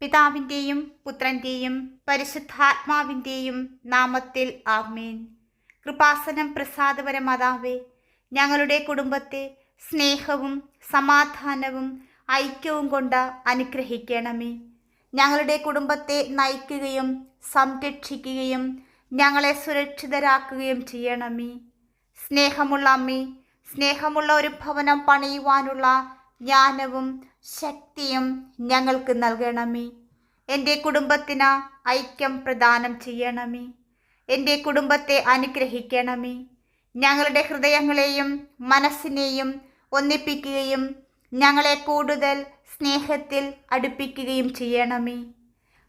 പിതാവിന്റെയും പുത്രന്റെയും പരിശുദ്ധാത്മാവിന്റെയും നാമത്തിൽ ആമേൻ. കൃപാസനം പ്രസാദപര മാതാവേ ഞങ്ങളുടെ കുടുംബത്തെ സ്നേഹവും സമാധാനവും ഐക്യവും കൊണ്ട് അനുഗ്രഹിക്കണമേ. ഞങ്ങളുടെ കുടുംബത്തെ നയിക്കുകയും സംരക്ഷിക്കുകയും ഞങ്ങളെ സുരക്ഷിതരാക്കുകയും ചെയ്യണമേ. സ്നേഹമുള്ള അമ്മേ സ്നേഹമുള്ള ഒരു ഭവനം പണിയുവാനുള്ള ജ്ഞാനവും ശക്തിയും ഞങ്ങൾക്ക് നൽകണമേ. എന്റെ കുടുംബത്തിന് ഐക്യം പ്രദാനം ചെയ്യണമേ. എന്റെ കുടുംബത്തെ അനുഗ്രഹിക്കണമേ. ഞങ്ങളുടെ ഹൃദയങ്ങളെയും മനസ്സിനെയും ഒന്നിപ്പിക്കുകയും ഞങ്ങളെ കൂടുതൽ സ്നേഹത്തിൽ അടുപ്പിക്കുകയും ചെയ്യണമേ.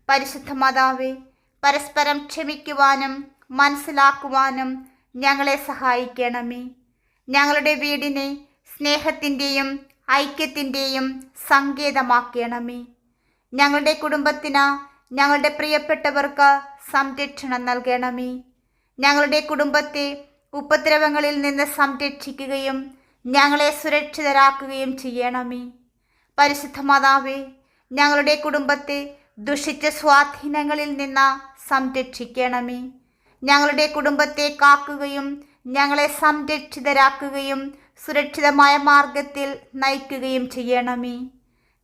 പരിശുദ്ധ മാതാവേ പരസ്പരം ക്ഷമിക്കുവാനും മനസ്സിലാക്കുവാനും ഞങ്ങളെ സഹായിക്കണമേ. ഞങ്ങളുടെ വീടിനെ സ്നേഹത്തിന്റെയും ഐക്യത്തിന്റെയും സങ്കേതമാക്കണമേ. ഞങ്ങളുടെ കുടുംബത്തിന് ഞങ്ങളുടെ പ്രിയപ്പെട്ടവർക്ക് സംരക്ഷണം നൽകണമേ. ഞങ്ങളുടെ കുടുംബത്തെ ഉപദ്രവങ്ങളിൽ നിന്ന് സംരക്ഷിക്കുകയും ഞങ്ങളെ സുരക്ഷിതരാക്കുകയും ചെയ്യണമേ. പരിശുദ്ധ മാതാവേ ഞങ്ങളുടെ കുടുംബത്തെ ദുഷിച്ച സ്വാധീനങ്ങളിൽ നിന്ന് സംരക്ഷിക്കണമേ. ഞങ്ങളുടെ കുടുംബത്തെ കാക്കുകയും ഞങ്ങളെ സംരക്ഷിതരാക്കുകയും സുരക്ഷിതമായ മാർഗത്തിൽ നയിക്കുകയും ചെയ്യണമേ.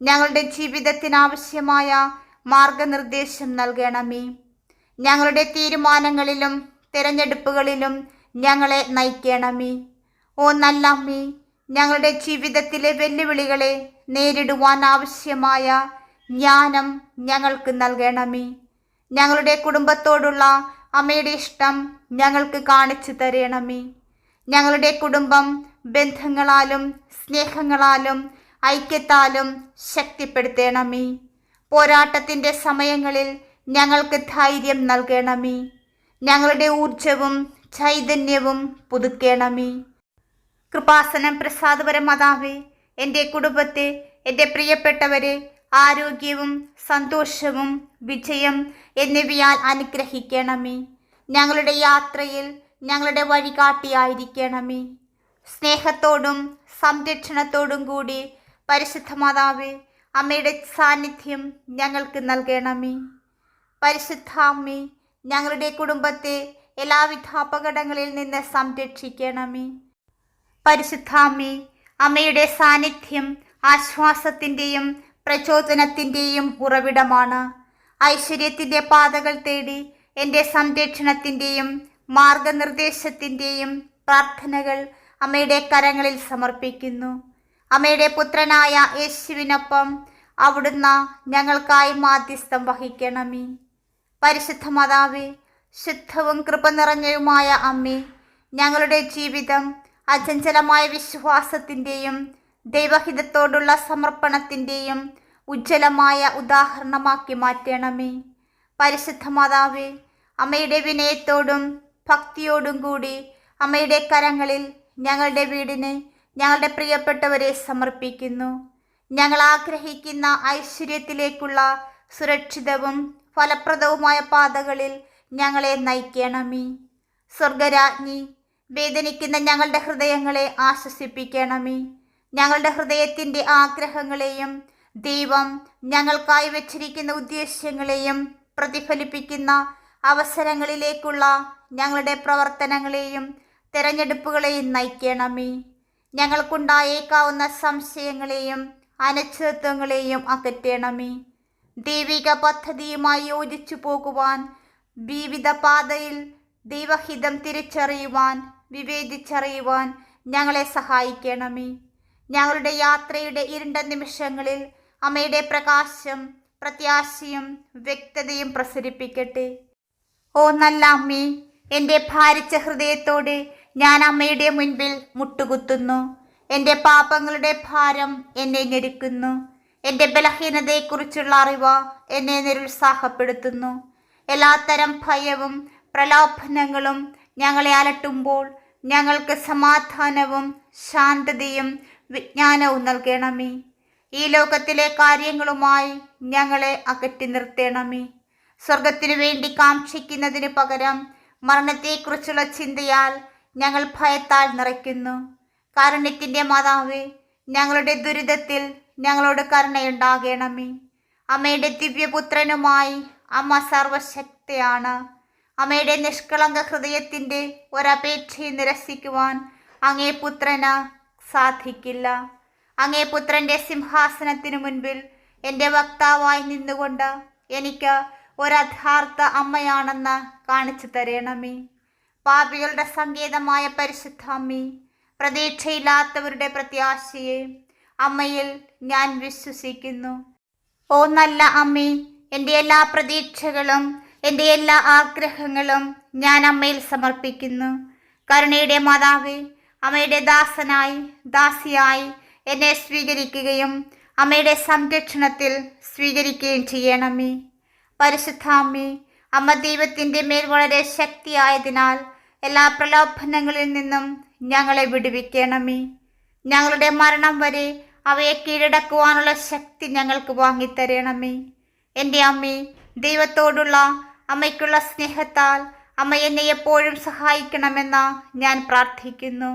ഞങ്ങളുടെ ജീവിതത്തിനാവശ്യമായ മാർഗനിർദ്ദേശം നൽകണമേ. ഞങ്ങളുടെ തീരുമാനങ്ങളിലും തിരഞ്ഞെടുപ്പുകളിലും ഞങ്ങളെ നയിക്കണമേ. ഓ നല്ല അമ്മേ ഞങ്ങളുടെ ജീവിതത്തിലെ വെല്ലുവിളികളെ നേരിടുവാൻ ആവശ്യമായ ജ്ഞാനം ഞങ്ങൾക്ക് നൽകണമേ. ഞങ്ങളുടെ കുടുംബത്തോടുള്ള അമ്മയുടെ ഇഷ്ടം ഞങ്ങൾക്ക് കാണിച്ചു തരണമേ. ഞങ്ങളുടെ കുടുംബം ബന്ധങ്ങളാലും സ്നേഹങ്ങളാലും ഐക്യത്താലും ശക്തിപ്പെടുത്തണമേ. പോരാട്ടത്തിന്റെ സമയങ്ങളിൽ ഞങ്ങൾക്ക് ധൈര്യം നൽകണമേ. ഞങ്ങളുടെ ഊർജവും ചൈതന്യവും പുതുക്കണമേ. കൃപാസനം പ്രസാദപര മാതാവേ എന്റെ കുടുംബത്തെ എന്റെ പ്രിയപ്പെട്ടവരെ ആരോഗ്യവും സന്തോഷവും വിജയം എന്നിവയാൽ അനുഗ്രഹിക്കണമേ. ഞങ്ങളുടെ യാത്രയിൽ ഞങ്ങളുടെ വഴികാട്ടിയായിരിക്കണമേ. സ്നേഹത്തോടും സംരക്ഷണത്തോടും കൂടി പരിശുദ്ധ മാതാവേ അമ്മയുടെ സാന്നിധ്യം ഞങ്ങൾക്ക് നൽകണമേ. പരിശുദ്ധ അമ്മേ ഞങ്ങളുടെ കുടുംബത്തെ എല്ലാവിധ അപകടങ്ങളിൽ നിന്ന് സംരക്ഷിക്കണമേ. പരിശുദ്ധാമ്മേ അമ്മയുടെ സാന്നിധ്യം ആശ്വാസത്തിന്റെയും പ്രചോദനത്തിന്റെയും ഉറവിടമാണ്. ഐശ്വര്യത്തിന്റെ പാതകൾ തേടി എന്റെ സംരക്ഷണത്തിന്റെയും മാർഗനിർദ്ദേശത്തിന്റെയും പ്രാർത്ഥനകൾ അമ്മയുടെ കരങ്ങളിൽ സമർപ്പിക്കുന്നു. അമ്മയുടെ പുത്രനായ യേശുവിനൊപ്പം അവിടുന്ന് ഞങ്ങൾക്കായി മാധ്യസ്ഥം വഹിക്കണമേ. പരിശുദ്ധ മാതാവേ ശുദ്ധവും കൃപ നിറഞ്ഞതുമായ അമ്മേ ഞങ്ങളുടെ ജീവിതം അചഞ്ചലമായ വിശ്വാസത്തിന്റെയും ദൈവഹിതത്തോടുള്ള സമർപ്പണത്തിന്റെയും ഉജ്ജ്വലമായ ഉദാഹരണമാക്കി മാറ്റണമേ. പരിശുദ്ധ മാതാവേ അമ്മയുടെ വിനയത്തോടും ഭക്തിയോടും കൂടി അമ്മയുടെ കരങ്ങളിൽ ഞങ്ങളുടെ വീടിനെ ഞങ്ങളുടെ പ്രിയപ്പെട്ടവരെ സമർപ്പിക്കുന്നു. ഞങ്ങൾ ആഗ്രഹിക്കുന്ന ഐശ്വര്യത്തിലേക്കുള്ള സുരക്ഷിതവും ഫലപ്രദവുമായ പാതകളിൽ ഞങ്ങളെ നയിക്കണമേ. സ്വർഗരാജ്ഞി വേദനിക്കുന്ന ഞങ്ങളുടെ ഹൃദയങ്ങളെ ആശ്വസിപ്പിക്കണമേ. ഞങ്ങളുടെ ഹൃദയത്തിന്റെ ആഗ്രഹങ്ങളെയും ദൈവം ഞങ്ങൾക്കായി വച്ചിരിക്കുന്ന ഉദ്ദേശ്യങ്ങളെയും പ്രതിഫലിപ്പിക്കുന്ന അവസരങ്ങളിലേക്കുള്ള ഞങ്ങളുടെ പ്രവർത്തനങ്ങളെയും തിരഞ്ഞെടുപ്പുകളെയും നയിക്കണമേ. ഞങ്ങൾക്കുണ്ടായേക്കാവുന്ന സംശയങ്ങളെയും അനിശ്ചിതത്വങ്ങളെയും അകറ്റണമേ. ദൈവിക പദ്ധതിയുമായി യോജിച്ചു പോകുവാൻ വിവിധ പാതയിൽ ദൈവഹിതം തിരിച്ചറിയുവാൻ വിവേചിച്ചറിയുവാൻ ഞങ്ങളെ സഹായിക്കണമേ. ഞങ്ങളുടെ യാത്രയുടെ ഇരുണ്ട നിമിഷങ്ങളിൽ അമ്മയുടെ പ്രകാശം പ്രത്യാശയും വ്യക്തതയും പ്രസരിപ്പിക്കട്ടെ. ഓ നല്ല അമ്മേ എന്റെ ഭാരിച്ച ഹൃദയത്തോടെ ഞാൻ അമ്മയുടെ മുൻപിൽ മുട്ടുകുത്തുന്നു. എന്റെ പാപങ്ങളുടെ ഭാരം എന്നെ ഞെരുക്കുന്നു. എന്റെ ബലഹീനതയെക്കുറിച്ചുള്ള അറിവ് എന്നെ നിരുത്സാഹപ്പെടുത്തുന്നു. എല്ലാത്തരം ഭയവും പ്രലോഭനങ്ങളും ഞങ്ങളെ അലട്ടുമ്പോൾ ഞങ്ങൾക്ക് സമാധാനവും ശാന്തതയും വിജ്ഞാനവും നൽകണമേ. ഈ ലോകത്തിലെ കാര്യങ്ങളുമായി ഞങ്ങളെ അകറ്റി നിർത്തണമേ. സ്വർഗത്തിനു വേണ്ടി കാക്ഷിക്കുന്നതിന് പകരം മരണത്തെക്കുറിച്ചുള്ള ചിന്തയാൽ ഞങ്ങൾ ഭയത്താൽ നിറയ്ക്കുന്നു. കാരുണ്യത്തിന്റെ മാതാവേ ഞങ്ങളുടെ ദുരിതത്തിൽ ഞങ്ങളോട് കരുണയുണ്ടാകണമേ. അമ്മയുടെ ദിവ്യപുത്രനുമായി അമ്മ സർവശക്തയാണ്. അമ്മയുടെ നിഷ്കളങ്ക ഹൃദയത്തിന്റെ ഒരപേക്ഷയെ നിരസിക്കുവാൻ അങ്ങേ പുത്രന് സാധിക്കില്ല. അങ്ങേ പുത്രന്റെ സിംഹാസനത്തിനു മുൻപിൽ എന്റെ വക്താവായി നിന്നുകൊണ്ട് എനിക്ക് ഒരഥാർത്ഥ അമ്മയാണെന്ന് കാണിച്ചു തരണമേ. പാപികളുടെ സങ്കേതമായ പരിശുദ്ധ അമ്മേ പ്രതീക്ഷയില്ലാത്തവരുടെ പ്രത്യാശയെ അമ്മയിൽ ഞാൻ വിശ്വസിക്കുന്നു. ഓ നല്ല അമ്മേ എന്റെ എല്ലാ പ്രതീക്ഷകളും എന്റെ എല്ലാ ആഗ്രഹങ്ങളും ഞാൻ അമ്മയിൽ സമർപ്പിക്കുന്നു. കരുണയുടെ മാതാവ് അമ്മയുടെ ദാസനായി ദാസിയായി എന്നെ സ്വീകരിക്കുകയും അമ്മയുടെ സംരക്ഷണത്തിൽ സ്വീകരിക്കുകയും ചെയ്യണമേ. പരിശുദ്ധാമ്മി അമ്മ ദൈവത്തിന്റെ മേൽ വളരെ ശക്തിയായതിനാൽ എല്ലാ പ്രലോഭനങ്ങളിൽ നിന്നും ഞങ്ങളെ വിടുവിക്കണമേ. ഞങ്ങളുടെ മരണം വരെ അവയെ കീഴടക്കുവാനുള്ള ശക്തി ഞങ്ങൾക്ക് വാങ്ങിത്തരണമേ. എന്റെ അമ്മേ ദൈവത്തോടുള്ള അമ്മയ്ക്കുള്ള സ്നേഹത്താൽ അമ്മ എന്നെ എപ്പോഴും സഹായിക്കണമെന്ന് ഞാൻ പ്രാർത്ഥിക്കുന്നു.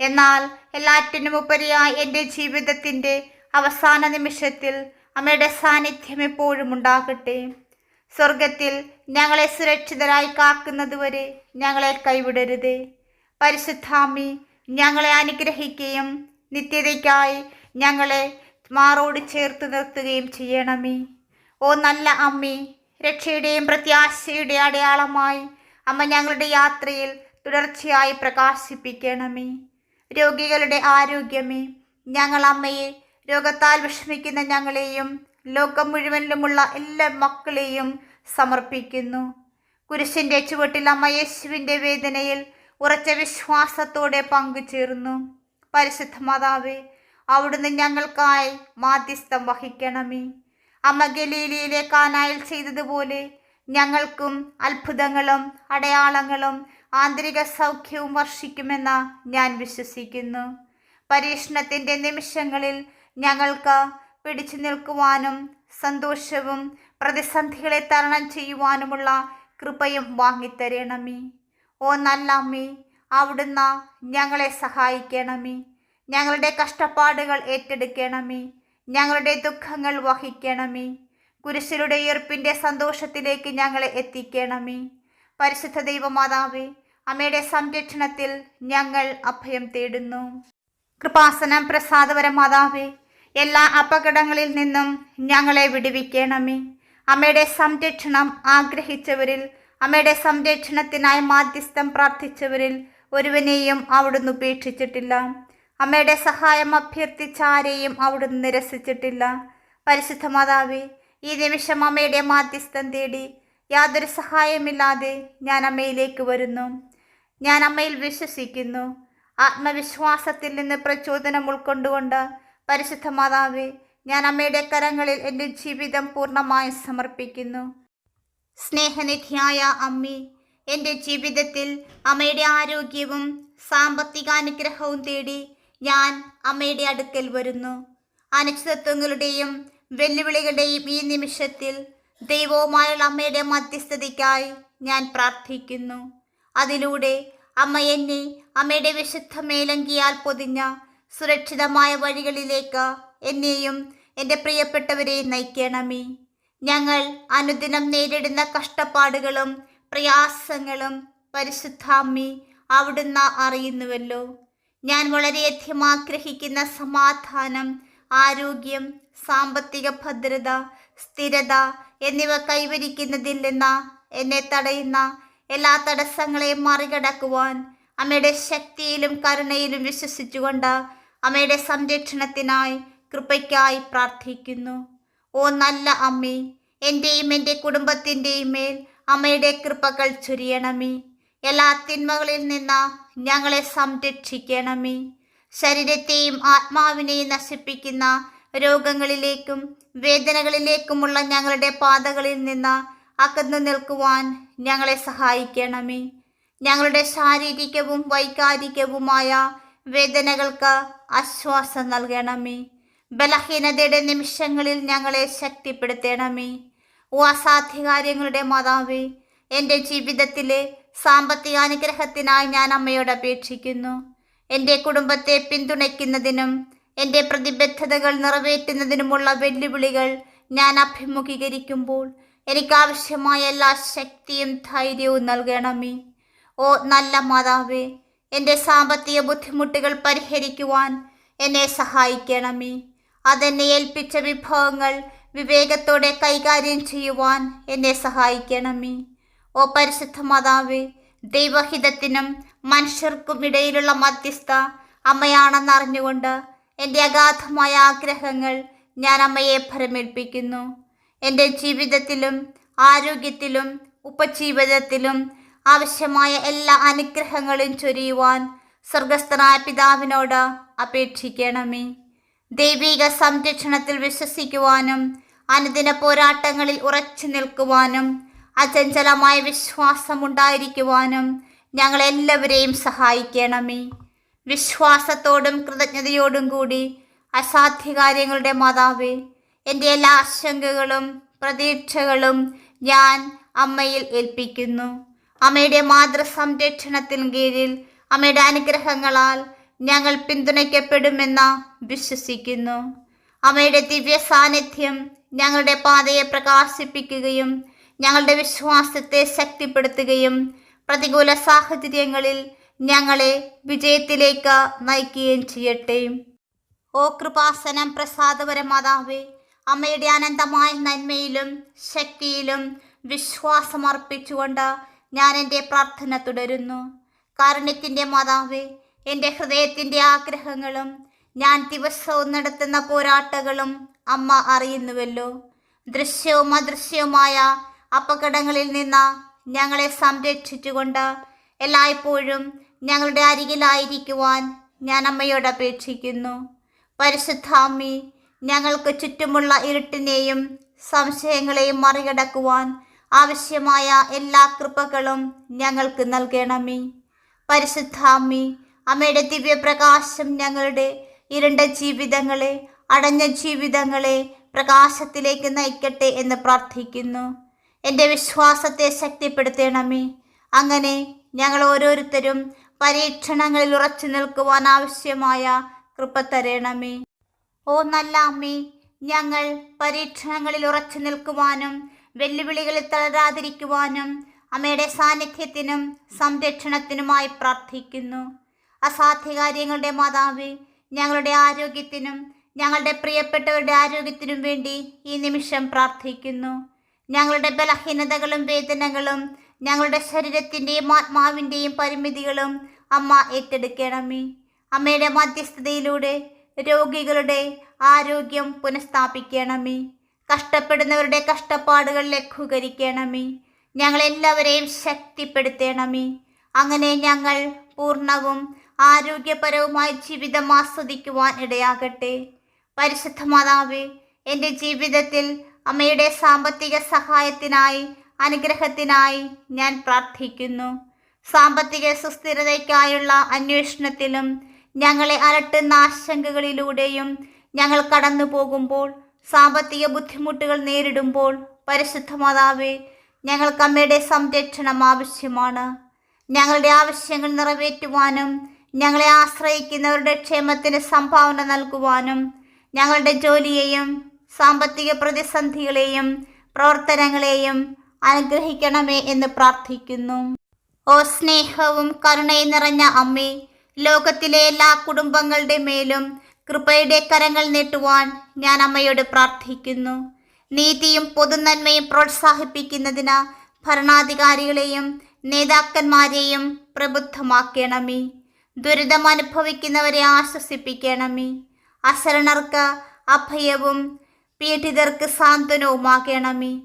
എന്നാൽ എല്ലാറ്റിനും ഉപരിയായി എന്റെ ജീവിതത്തിന്റെ അവസാന നിമിഷത്തിൽ അമ്മയുടെ സാന്നിധ്യം എപ്പോഴും ഉണ്ടാകട്ടെ. സ്വർഗത്തിൽ ഞങ്ങളെ സുരക്ഷിതരായി കാക്കുന്നതുവരെ ഞങ്ങളെ കൈവിടരുത്. പരിശുദ്ധാമി ഞങ്ങളെ അനുഗ്രഹിക്കുകയും നിത്യതയ്ക്കായി ഞങ്ങളെ മാറോട് ചേർത്ത് നിർത്തുകയും ചെയ്യണമേ. ഓ നല്ല അമ്മി രക്ഷയുടെയും പ്രത്യാശയുടെ അടയാളമായി അമ്മ ഞങ്ങളുടെ യാത്രയിൽ തുടർച്ചയായി പ്രകാശിപ്പിക്കണമേ. രോഗികളുടെ ആരോഗ്യമേ ഞങ്ങൾ അമ്മയെ രോഗത്താൽ വിഷമിക്കുന്ന ഞങ്ങളെയും ലോകം മുഴുവനിലുമുള്ള എല്ലാ മക്കളെയും സമർപ്പിക്കുന്നു. കുരിശിന്റെ ചുവട്ടിൽ അമ്മ യേശുവിന്റെ വേദനയിൽ ഉറച്ച വിശ്വാസത്തോടെ പങ്കുചേർന്നു. പരിശുദ്ധ മാതാവേ അവിടുന്ന് ഞങ്ങൾക്കായി മാധ്യസ്ഥം വഹിക്കണമേ. അമ്മ ഗലീലയിലെ കാനായിൽ ചെയ്തതുപോലെ ഞങ്ങൾക്കും അത്ഭുതങ്ങളും അടയാളങ്ങളും ആന്തരിക സൗഖ്യവും വർഷിക്കുമെന്ന് ഞാൻ വിശ്വസിക്കുന്നു. പരീക്ഷണത്തിന്റെ നിമിഷങ്ങളിൽ ഞങ്ങൾക്ക് പിടിച്ചു നിൽക്കുവാനും സന്തോഷവും പ്രതിസന്ധികളെ തരണം ചെയ്യുവാനുമുള്ള കൃപയും വാങ്ങിത്തരണമേ. ഓ നല്ല അമ്മേ അവിടുന്ന് ഞങ്ങളെ സഹായിക്കണമേ. ഞങ്ങളുടെ കഷ്ടപ്പാടുകൾ ഏറ്റെടുക്കണമേ. ഞങ്ങളുടെ ദുഃഖങ്ങൾ വഹിക്കണമേ. കുരിശിലുടെ ഈർപ്പിന്റെ സന്തോഷത്തിലേക്ക് ഞങ്ങളെ എത്തിക്കണമേ. പരിശുദ്ധ ദൈവമാതാവേ അമ്മയുടെ സംരക്ഷണത്തിൽ ഞങ്ങൾ അഭയം തേടുന്നു. കൃപാസനം പ്രസാദപര മാതാവേ എല്ലാ അപകടങ്ങളിൽ നിന്നും ഞങ്ങളെ വിടുവിക്കണമേ. അമ്മയുടെ സംരക്ഷണം ആഗ്രഹിച്ചവരിൽ അമ്മയുടെ സംരക്ഷണത്തിനായി മാധ്യസ്ഥം പ്രാർത്ഥിച്ചവരിൽ ഒരുവനെയും അവിടുന്ന് ഉപേക്ഷിച്ചിട്ടില്ല. അമ്മയുടെ സഹായം അഭ്യർത്ഥിച്ച ആരെയും അവിടുന്ന് നിരസിച്ചിട്ടില്ല. പരിശുദ്ധ മാതാവേ ഈ നിമിഷം അമ്മയുടെ മാധ്യസ്ഥം തേടി യാതൊരു സഹായമില്ലാതെ ഞാൻ അമ്മയിലേക്ക് വരുന്നു. ഞാൻ അമ്മയിൽ വിശ്വസിക്കുന്നു. ആത്മവിശ്വാസത്തിൽ നിന്ന് പ്രചോദനം ഉൾക്കൊണ്ടുകൊണ്ട് പരിശുദ്ധ മാതാവേ ഞാൻ അമ്മയുടെ കരങ്ങളിൽ എന്റെ ജീവിതം പൂർണമായി സമർപ്പിക്കുന്നു. സ്നേഹനിധിയായ അമ്മി എന്റെ ജീവിതത്തിൽ അമ്മയുടെ ആരോഗ്യവും സാമ്പത്തിക അനുഗ്രഹവും തേടി ഞാൻ അമ്മയുടെ അടുക്കൽ വരുന്നു. അനിശ്ചിതത്വങ്ങളുടെയും വെല്ലുവിളികളുടെയും ഈ നിമിഷത്തിൽ ദൈവവുമായുള്ള അമ്മയുടെ മധ്യസ്ഥതയ്ക്കായി ഞാൻ പ്രാർത്ഥിക്കുന്നു. അതിലൂടെ അമ്മ എന്നെ അമ്മയുടെ വിശുദ്ധ മേലങ്കിയാൽ പൊതിഞ്ഞ സുരക്ഷിതമായ വഴികളിലേക്ക് എന്നെയും എന്റെ പ്രിയപ്പെട്ടവരെ നയിക്കണമേ. ഞങ്ങൾ അനുദിനം നേരിടുന്ന കഷ്ടപ്പാടുകളും പ്രയാസങ്ങളും പരിശുദ്ധാമ്മി അവിടുന്ന് അറിയുന്നുവല്ലോ. ഞാൻ വളരെയധികം ആഗ്രഹിക്കുന്ന സമാധാനം ആരോഗ്യം സാമ്പത്തിക ഭദ്രത സ്ഥിരത എന്നിവ കൈവരിക്കുന്നതിൽ നിന്ന് എന്നെ തടയുന്ന എല്ലാ തടസ്സങ്ങളെയും മറികടക്കുവാൻ അമ്മയുടെ ശക്തിയിലും കരുണയിലും വിശ്വസിച്ചുകൊണ്ട് അമ്മയുടെ സംരക്ഷണത്തിനായി കൃപയ്ക്കായി പ്രാർത്ഥിക്കുന്നു. ഓ നല്ല അമ്മേ എന്റെയും എന്റെ കുടുംബത്തിന്റെയും മേൽ അമ്മയുടെ കൃപകൾ ചൊരിയണമേ. എല്ലാ തിന്മകളിൽ നിന്ന് ഞങ്ങളെ സംരക്ഷിക്കണമേ. ശരീരത്തെയും ആത്മാവിനെയും നശിപ്പിക്കുന്ന രോഗങ്ങളിലേക്കും വേദനകളിലേക്കുമുള്ള ഞങ്ങളുടെ പാതകളിൽ നിന്ന് അകന്നു നിൽക്കുവാൻ ഞങ്ങളെ സഹായിക്കണമേ. ഞങ്ങളുടെ ശാരീരികവും വൈകാരികവുമായ വേദനകൾക്ക് ആശ്വാസം നൽകണമേ. ബലഹീനതയുടെ നിമിഷങ്ങളിൽ ഞങ്ങളെ ശക്തിപ്പെടുത്തണമേ. ഓ അസാധ്യ കാര്യങ്ങളുടെ മാതാവേ എന്റെ ജീവിതത്തിലെ സാമ്പത്തിക അനുഗ്രഹത്തിനായി ഞാൻ അമ്മയോട് അപേക്ഷിക്കുന്നു. എന്റെ കുടുംബത്തെ പിന്തുണയ്ക്കുന്നതിനും എന്റെ പ്രതിബദ്ധതകൾ നിറവേറ്റുന്നതിനുമുള്ള വെല്ലുവിളികൾ ഞാൻ അഭിമുഖീകരിക്കുമ്പോൾ എനിക്കാവശ്യമായ എല്ലാ ശക്തിയും ധൈര്യവും നൽകണമേ. ഓ നല്ല മാതാവേ എന്റെ സാമ്പത്തിക ബുദ്ധിമുട്ടുകൾ പരിഹരിക്കുവാൻ എന്നെ സഹായിക്കണമേ. അതെന്നെ ഏൽപ്പിച്ച വിഭവങ്ങൾ വിവേകത്തോടെ കൈകാര്യം ചെയ്യുവാൻ എന്നെ സഹായിക്കണമേ. ഓ പരിശുദ്ധ മാതാവേ ദൈവഹിതത്തിനും മനുഷ്യർക്കും ഇടയിലുള്ള മധ്യസ്ഥ അമ്മയാണെന്നറിഞ്ഞുകൊണ്ട് എന്റെ അഗാധമായ ആഗ്രഹങ്ങൾ ഞാൻ അമ്മയെ ഭരമേൽപ്പിക്കുന്നു. എന്റെ ജീവിതത്തിലും ആരോഗ്യത്തിലും ഉപജീവിതത്തിലും ആവശ്യമായ എല്ലാ അനുഗ്രഹങ്ങളും ചൊരിയുവാൻ സ്വർഗസ്ഥനായ പിതാവിനോട് അപേക്ഷിക്കണമേ. ദൈവിക സംരക്ഷണത്തിൽ വിശ്വസിക്കുവാനും അനുദിന പോരാട്ടങ്ങളിൽ ഉറച്ചു നിൽക്കുവാനും അചഞ്ചലമായ വിശ്വാസമുണ്ടായിരിക്കുവാനും ഞങ്ങളെല്ലാവരെയും സഹായിക്കണമേ. വിശ്വാസത്തോടും കൃതജ്ഞതയോടും കൂടി അസാധ്യകാര്യങ്ങളുടെ മാതാവേ എന്റെ എല്ലാ ആശങ്കകളും പ്രതീക്ഷകളും ഞാൻ അമ്മയിൽ ഏൽപ്പിക്കുന്നു. അമ്മയുടെ മാതൃ സംരക്ഷണത്തിന് കീഴിൽ അമ്മയുടെ അനുഗ്രഹങ്ങളാൽ ഞങ്ങൾ പിന്തുണയ്ക്കപ്പെടുമെന്ന് വിശ്വസിക്കുന്നു. അമ്മയുടെ ദിവ്യ സാന്നിധ്യം ഞങ്ങളുടെ പാതയെ പ്രകാശിപ്പിക്കുകയും ഞങ്ങളുടെ വിശ്വാസത്തെ ശക്തിപ്പെടുത്തുകയും പ്രതികൂല സാഹചര്യങ്ങളിൽ ഞങ്ങളെ വിജയത്തിലേക്ക് നയിക്കുകയും ചെയ്യട്ടെ. ഓ കൃപാസനം പ്രസാദപരമാതാവേ അമ്മയുടെ അനന്തമായ നന്മയിലും ശക്തിയിലും വിശ്വാസമർപ്പിച്ചുകൊണ്ട് ഞാൻ എന്റെ പ്രാർത്ഥന തുടരുന്നു. കാരുണ്യത്തിന്റെ മാതാവേ എന്റെ ഹൃദയത്തിന്റെ ആഗ്രഹങ്ങളും ഞാൻ ദിവസവും നടത്തുന്ന പോരാട്ടങ്ങളും അമ്മ അറിയുന്നുവല്ലോ. ദൃശ്യവും അദൃശ്യവുമായ അപകടങ്ങളിൽ നിന്ന് ഞങ്ങളെ സംരക്ഷിച്ചുകൊണ്ട് എല്ലായ്പ്പോഴും ഞങ്ങളുടെ അരികിലായിരിക്കുവാൻ ഞാൻ അമ്മയോട് അപേക്ഷിക്കുന്നു. പരിശുദ്ധാമ്മി ഞങ്ങൾക്ക് ചുറ്റുമുള്ള ഇരുട്ടിനെയും സംശയങ്ങളെയും മറികടക്കുവാൻ ആവശ്യമായ എല്ലാ കൃപകളും ഞങ്ങൾക്ക് നൽകണമേ. പരിശുദ്ധാമ്മി അമ്മയുടെ ദിവ്യപ്രകാശം ഞങ്ങളുടെ ഇരണ്ട ജീവിതങ്ങളെ അടഞ്ഞ ജീവിതങ്ങളെ പ്രകാശത്തിലേക്ക് നയിക്കട്ടെ എന്ന് പ്രാർത്ഥിക്കുന്നു. എന്റെ വിശ്വാസത്തെ ശക്തിപ്പെടുത്തണമേ. അങ്ങനെ ഞങ്ങൾ ഓരോരുത്തരും പരീക്ഷണങ്ങളിൽ ഉറച്ചു നിൽക്കുവാൻ ആവശ്യമായ കൃപ തരണമേ. ഓ നല്ല അമ്മേ ഞങ്ങൾ പരീക്ഷണങ്ങളിൽ ഉറച്ചു നിൽക്കുവാനും വെല്ലുവിളികളിൽ തളരാതിരിക്കുവാനും അമ്മയുടെ സാന്നിധ്യത്തിനും സംരക്ഷണത്തിനുമായി പ്രാർത്ഥിക്കുന്നു. അസാധ്യകാര്യങ്ങളുടെ മാതാവ് ഞങ്ങളുടെ ആരോഗ്യത്തിനും ഞങ്ങളുടെ പ്രിയപ്പെട്ടവരുടെ ആരോഗ്യത്തിനും വേണ്ടി ഈ നിമിഷം പ്രാർത്ഥിക്കുന്നു. ഞങ്ങളുടെ ബലഹീനതകളും വേദനകളും ഞങ്ങളുടെ ശരീരത്തിന്റെയും ആത്മാവിന്റെയും പരിമിതികളും അമ്മ ഏറ്റെടുക്കണമേ. അമ്മയുടെ മധ്യസ്ഥതയിലൂടെ രോഗികളുടെ ആരോഗ്യം പുനഃസ്ഥാപിക്കണമേ. കഷ്ടപ്പെടുന്നവരുടെ കഷ്ടപ്പാടുകൾ ലഘൂകരിക്കണമേ. ഞങ്ങളെല്ലാവരെയും ശക്തിപ്പെടുത്തണമേ. അങ്ങനെ ഞങ്ങൾ പൂർണവും ആരോഗ്യപരവുമായ ജീവിതം ആസ്വദിക്കുവാൻ ഇടയാകട്ടെ. പരിശുദ്ധ മാതാവേ എന്റെ ജീവിതത്തിൽ അമ്മയുടെ സാമ്പത്തിക സഹായത്തിനായി അനുഗ്രഹത്തിനായി ഞാൻ പ്രാർത്ഥിക്കുന്നു. സാമ്പത്തിക സുസ്ഥിരതയ്ക്കായുള്ള അന്വേഷണത്തിലും ഞങ്ങളെ അലട്ടുന്ന ആശങ്കകളിലൂടെയും ഞങ്ങൾ കടന്നു പോകുമ്പോൾ സാമ്പത്തിക ബുദ്ധിമുട്ടുകൾ നേരിടുമ്പോൾ പരിശുദ്ധ മാതാവേ ഞങ്ങൾക്ക് അമ്മയുടെ സംരക്ഷണം ആവശ്യമാണ്. ഞങ്ങളുടെ ആവശ്യങ്ങൾ നിറവേറ്റുവാനും ഞങ്ങളെ ആശ്രയിക്കുന്നവരുടെ ക്ഷേമത്തിന് സംഭാവന നൽകുവാനും ഞങ്ങളുടെ ജോലിയെയും സാമ്പത്തിക പ്രതിസന്ധികളെയും പ്രവർത്തനങ്ങളെയും അനുഗ്രഹിക്കണമേ എന്ന് പ്രാർത്ഥിക്കുന്നു. ഓ സ്നേഹവും കരുണയും നിറഞ്ഞ അമ്മേ ലോകത്തിലെ എല്ലാ കുടുംബങ്ങളുടെ മേലും കൃപയുടെ കരങ്ങൾ നീട്ടുവാൻ ഞാൻ അമ്മയോട് പ്രാർത്ഥിക്കുന്നു. നീതിയും പൊതുനന്മയും പ്രോത്സാഹിപ്പിക്കുന്നതിന് ഭരണാധികാരികളെയും നേതാക്കന്മാരെയും പ്രബുദ്ധമാക്കണമേ. ദുരിതം അനുഭവിക്കുന്നവരെ ആശ്വസിപ്പിക്കണമേ. അശരണർക്ക് അഭയവും പീഡിതർക്ക് സാന്ത്വനവുമാകണമേ.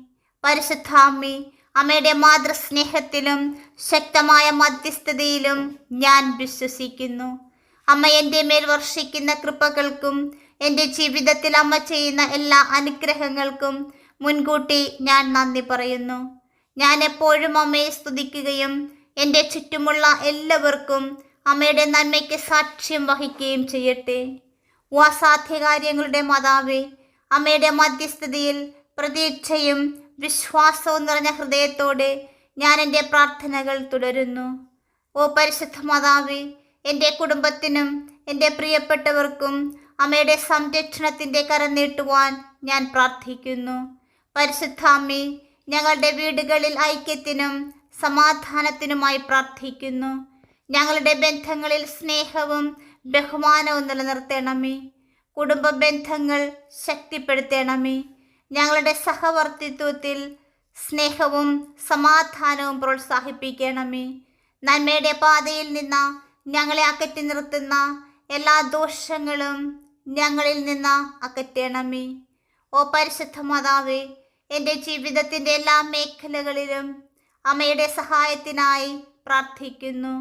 പരിശുദ്ധാമ്മി അമ്മയുടെ മാതൃസ്നേഹത്തിലും ശക്തമായ മധ്യസ്ഥതയിലും ഞാൻ വിശ്വസിക്കുന്നു. അമ്മ എന്റെ മേൽ വർഷിക്കുന്ന കൃപകൾക്കും എന്റെ ജീവിതത്തിൽ അമ്മ ചെയ്യുന്ന എല്ലാ അനുഗ്രഹങ്ങൾക്കും മുൻകൂട്ടി ഞാൻ നന്ദി പറയുന്നു. ഞാൻ എപ്പോഴും അമ്മയെ സ്തുതിക്കുകയും എന്റെ ചുറ്റുമുള്ള എല്ലാവർക്കും അമ്മയുടെ നന്മയ്ക്ക് സാക്ഷ്യം വഹിക്കുകയും ചെയ്യട്ടെ. ഓ അസാധ്യകാര്യങ്ങളുടെ മാതാവേ അമ്മയുടെ മധ്യസ്ഥതയിൽ പ്രതീക്ഷയും വിശ്വാസവും നിറഞ്ഞ ഹൃദയത്തോടെ ഞാൻ എന്റെ പ്രാർത്ഥനകൾ തുടരുന്നു. ഓ പരിശുദ്ധ മാതാവേ എന്റെ കുടുംബത്തിനും എന്റെ പ്രിയപ്പെട്ടവർക്കും അമ്മയുടെ സംരക്ഷണത്തിന്റെ കരം നീട്ടുവാൻ ഞാൻ പ്രാർത്ഥിക്കുന്നു. പരിശുദ്ധാമ്മി ഞങ്ങളുടെ വീടുകളിൽ ഐക്യത്തിനും സമാധാനത്തിനുമായി പ്രാർത്ഥിക്കുന്നു. ഞങ്ങളുടെ ബന്ധങ്ങളിൽ സ്നേഹവും ബഹുമാനവും നിലനിർത്തണമേ. കുടുംബ ബന്ധങ്ങൾ ശക്തിപ്പെടുത്തണമേ. ഞങ്ങളുടെ സഹവർത്തിത്വത്തിൽ സ്നേഹവും സമാധാനവും പ്രോത്സാഹിപ്പിക്കണമേ. നന്മയുടെ പാതയിൽ നിന്ന് ഞങ്ങളെ അകറ്റി നിർത്തുന്ന എല്ലാ ദോഷങ്ങളും ഞങ്ങളിൽ നിന്ന് അകറ്റണമേ. ഓ പരിശുദ്ധ മാതാവേ എന്റെ ജീവിതത്തിന്റെ എല്ലാ മേഖലകളിലും അമ്മയുടെ സഹായത്തിനായി പ്രാർത്ഥിക്കുന്നു.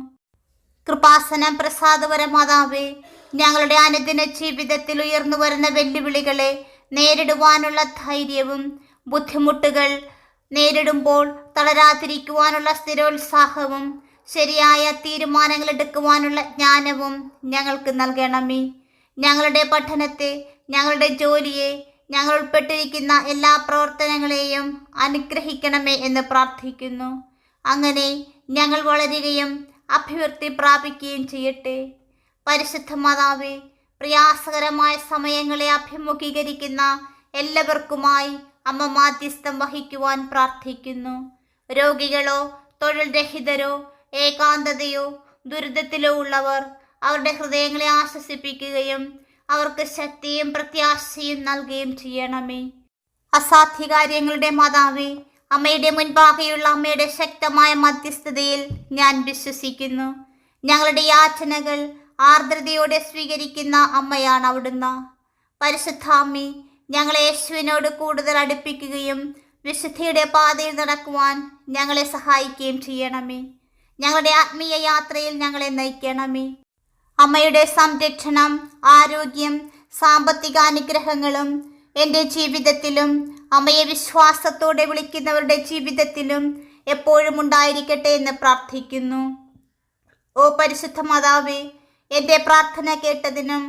കൃപാസനം പ്രസാദപര മാതാവേ ഞങ്ങളുടെ അനുദിന ജീവിതത്തിൽ ഉയർന്നു വരുന്ന വെല്ലുവിളികളെ നേരിടുവാനുള്ള ധൈര്യവും ബുദ്ധിമുട്ടുകൾ നേരിടുമ്പോൾ തളരാതിരിക്കുവാനുള്ള സ്ഥിരോത്സാഹവും ശരിയായ തീരുമാനങ്ങൾ എടുക്കുവാനുള്ള ജ്ഞാനവും ഞങ്ങൾക്ക് നൽകണമേ. ഞങ്ങളുടെ പഠനത്തെ ഞങ്ങളുടെ ജോലിയെ ഞങ്ങൾ ഉൾപ്പെട്ടിരിക്കുന്ന എല്ലാ പ്രവർത്തനങ്ങളെയും അനുഗ്രഹിക്കണമേ എന്ന് പ്രാർത്ഥിക്കുന്നു. അങ്ങനെ ഞങ്ങൾ വളരുകയും അഭിവൃദ്ധി പ്രാപിക്കുകയും ചെയ്യട്ടെ. പരിശുദ്ധ മാതാവേ പ്രയാസകരമായ സമയങ്ങളെ അഭിമുഖീകരിക്കുന്ന എല്ലാവർക്കുമായി അമ്മ മാധ്യസ്ഥം വഹിക്കുവാൻ പ്രാർത്ഥിക്കുന്നു. രോഗികളോ തൊഴിൽ രഹിതരോ ഏകാന്തതയോ ദുരിതത്തിലോ ഉള്ളവർ അവരുടെ ഹൃദയങ്ങളെ ആശ്വസിപ്പിക്കുകയും അവർക്ക് ശക്തിയും പ്രത്യാശയും നൽകുകയും ചെയ്യണമേ. അസാധ്യ കാര്യങ്ങളുടെ മാതാവേ അമ്മയുടെ മുൻപാകെയുള്ള അമ്മയുടെ ശക്തമായ മധ്യസ്ഥതയിൽ ഞാൻ വിശ്വസിക്കുന്നു. ഞങ്ങളുടെ യാചനകൾ ആർദ്രതയോടെ സ്വീകരിക്കുന്ന അമ്മയാണ് അവിടുന്ന്. പരിശുദ്ധാമ്മി ഞങ്ങളെ യേശുവിനോട് കൂടുതൽ അടുപ്പിക്കുകയും വിശുദ്ധിയുടെ പാതയിൽ നടക്കുവാൻ ഞങ്ങളെ സഹായിക്കുകയും ചെയ്യണമേ. ഞങ്ങളുടെ ആത്മീയ യാത്രയിൽ ഞങ്ങളെ നയിക്കണമേ. അമ്മയുടെ സംരക്ഷണം ആരോഗ്യം സാമ്പത്തിക അനുഗ്രഹങ്ങളും എന്റെ ജീവിതത്തിലും അമ്മയെ വിശ്വാസത്തോടെ വിളിക്കുന്നവരുടെ ജീവിതത്തിലും എപ്പോഴും ഉണ്ടായിരിക്കട്ടെ എന്ന് പ്രാർത്ഥിക്കുന്നു. ഓ പരിശുദ്ധ മാതാവേ എന്റെ പ്രാർത്ഥന കേട്ടതിനും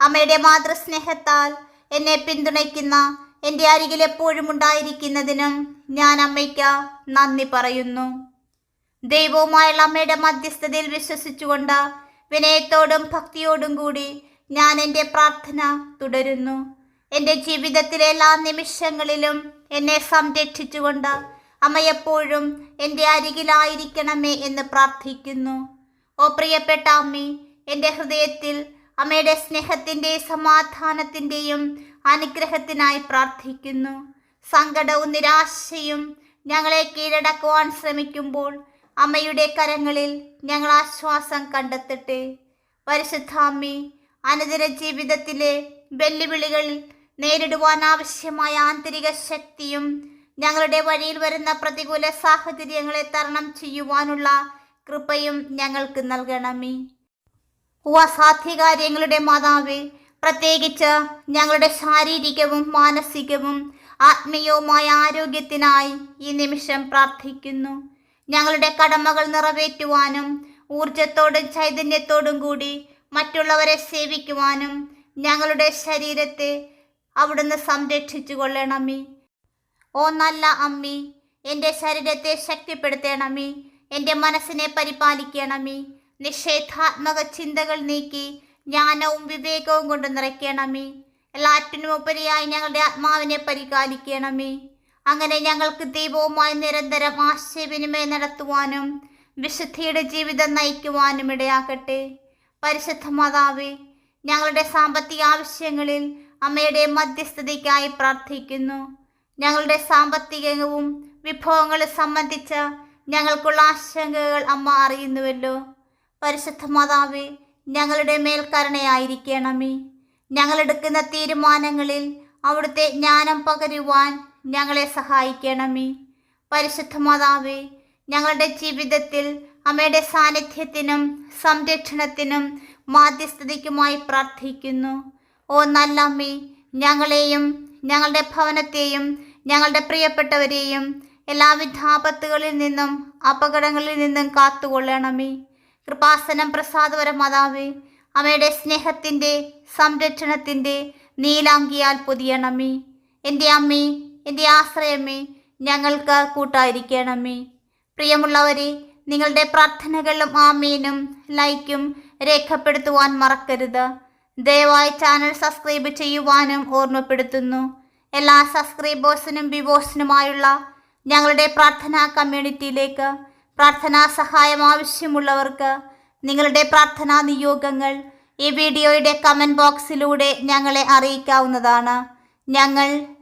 അമ്മയുടെ മാതൃസ്നേഹത്താൽ എന്നെ പിന്തുണയ്ക്കുന്ന എന്റെ അരികിൽ എപ്പോഴും ഉണ്ടായിരിക്കുന്നതിനും ഞാൻ അമ്മയ്ക്ക് നന്ദി പറയുന്നു. ദൈവവുമായുള്ള അമ്മയുടെ മധ്യസ്ഥതയിൽ വിശ്വസിച്ചുകൊണ്ട് വിനയത്തോടും ഭക്തിയോടും കൂടി ഞാൻ എന്റെ പ്രാർത്ഥന തുടരുന്നു. എന്റെ ജീവിതത്തിലെ എല്ലാ നിമിഷങ്ങളിലും എന്നെ സംരക്ഷിച്ചുകൊണ്ട് അമ്മ എപ്പോഴും എന്റെ അരികിലായിരിക്കണമേ എന്ന് പ്രാർത്ഥിക്കുന്നു. ഓ പ്രിയപ്പെട്ട അമ്മേ എന്റെ ഹൃദയത്തിൽ അമ്മയുടെ സ്നേഹത്തിന്റെ സമാധാനത്തിന്റെയും അനുഗ്രഹത്തിനായി പ്രാർത്ഥിക്കുന്നു. സങ്കടവും നിരാശയും ഞങ്ങളെ കീഴടക്കുവാൻ ശ്രമിക്കുമ്പോൾ അമ്മയുടെ കരങ്ങളിൽ ഞങ്ങൾ ആശ്വാസം കണ്ടെത്തട്ടെ പരിശുദ്ധ അമ്മേ അനുദിന ജീവിതത്തിലെ വെല്ലുവിളികൾ നേരിടുവാൻ ആവശ്യമായ ആന്തരിക ശക്തിയും ഞങ്ങളുടെ വഴിയിൽ വരുന്ന പ്രതികൂല സാഹചര്യങ്ങളെ തരണം ചെയ്യുവാനുള്ള കൃപയും ഞങ്ങൾക്ക് നൽകണമേ. അസാധ്യകാര്യങ്ങളുടെ മാതാവ് പ്രത്യേകിച്ച് ഞങ്ങളുടെ ശാരീരികവും മാനസികവും ആത്മീയവുമായ ആരോഗ്യത്തിനായി ഈ നിമിഷം പ്രാർത്ഥിക്കുന്നു. ഞങ്ങളുടെ കടമകൾ നിറവേറ്റുവാനും ഊർജത്തോടും ചൈതന്യത്തോടും കൂടി മറ്റുള്ളവരെ സേവിക്കുവാനും ഞങ്ങളുടെ ശരീരത്തെ അവിടുന്ന് സംരക്ഷിച്ചു കൊള്ളണമേ ഓ നല്ല അമ്മി എന്റെ ശരീരത്തെ ശക്തിപ്പെടുത്തണമേ. എന്റെ മനസ്സിനെ പരിപാലിക്കണമേ. നിഷേധാത്മക ചിന്തകൾ നീക്കി ജ്ഞാനവും വിവേകവും കൊണ്ട് നിറയ്ക്കണമേ. എല്ലാറ്റിനും ഉപരിയായി ഞങ്ങളുടെ ആത്മാവിനെ പരിപാലിക്കണമേ. അങ്ങനെ ഞങ്ങൾക്ക് ദൈവവുമായി നിരന്തരം ആശയവിനിമയം നടത്തുവാനും വിശുദ്ധിയുടെ ജീവിതം നയിക്കുവാനും ഇടയാക്കട്ടെ പരിശുദ്ധ മാതാവേ ഞങ്ങളുടെ സാമ്പത്തിക ആവശ്യങ്ങളിൽ അമ്മയുടെ മധ്യസ്ഥതയ്ക്കായി പ്രാർത്ഥിക്കുന്നു. ഞങ്ങളുടെ സാമ്പത്തികവും വിഭവങ്ങളും സംബന്ധിച്ച ഞങ്ങൾക്കുള്ള ആശങ്കകൾ അമ്മ അറിയുന്നുവല്ലോ. പരിശുദ്ധ മാതാവേ ഞങ്ങളുടെ മേൽക്കരണയായിരിക്കണമേ. ഞങ്ങളെടുക്കുന്ന തീരുമാനങ്ങളിൽ അവിടുത്തെ ജ്ഞാനം പകരുവാൻ ഞങ്ങളെ സഹായിക്കണമേ. പരിശുദ്ധ മാതാവേ ഞങ്ങളുടെ ജീവിതത്തിൽ അമ്മയുടെ സാന്നിധ്യത്തിനും സംരക്ഷണത്തിനും മാധ്യസ്ഥതയ്ക്കുമായി പ്രാർത്ഥിക്കുന്നു. ഓ നല്ല അമ്മേ ഞങ്ങളെയും ഞങ്ങളുടെ ഭവനത്തെയും ഞങ്ങളുടെ പ്രിയപ്പെട്ടവരെയും എല്ലാവിധ ആപത്തുകളിൽ നിന്നും അപകടങ്ങളിൽ നിന്നും കാത്തുകൊള്ളണമേ. കൃപാസനം പ്രസാദപര മാതാവേ അമ്മയുടെ സ്നേഹത്തിന്റെ സംരക്ഷണത്തിന്റെ നീലാങ്കിയാൽ പൊതിയണമേ. എന്റെ അമ്മേ എന്റെ ആശ്രയമേ ഞങ്ങൾക്ക് കൂട്ടായിരിക്കണമേ. പ്രിയമുള്ളവരെ നിങ്ങളുടെ പ്രാർത്ഥനകളും ആമീനും ലൈക്കും രേഖപ്പെടുത്തുവാൻ മറക്കരുത്. ദയവായി ചാനൽ സബ്സ്ക്രൈബ് ചെയ്യുവാനും ഓർമ്മപ്പെടുത്തുന്നു. എല്ലാ സബ്സ്ക്രൈബേഴ്സിനും വിവോസിനുമായുള്ള ഞങ്ങളുടെ പ്രാർത്ഥനാ കമ്മ്യൂണിറ്റിയിലേക്ക് പ്രാർത്ഥനാ സഹായം ആവശ്യമുള്ളവർക്ക് നിങ്ങളുടെ പ്രാർത്ഥനാ നിയോഗങ്ങൾ ഈ വീഡിയോയുടെ കമന്റ് ബോക്സിലൂടെ ഞങ്ങളെ അറിയിക്കാവുന്നതാണ്. ഞങ്ങൾ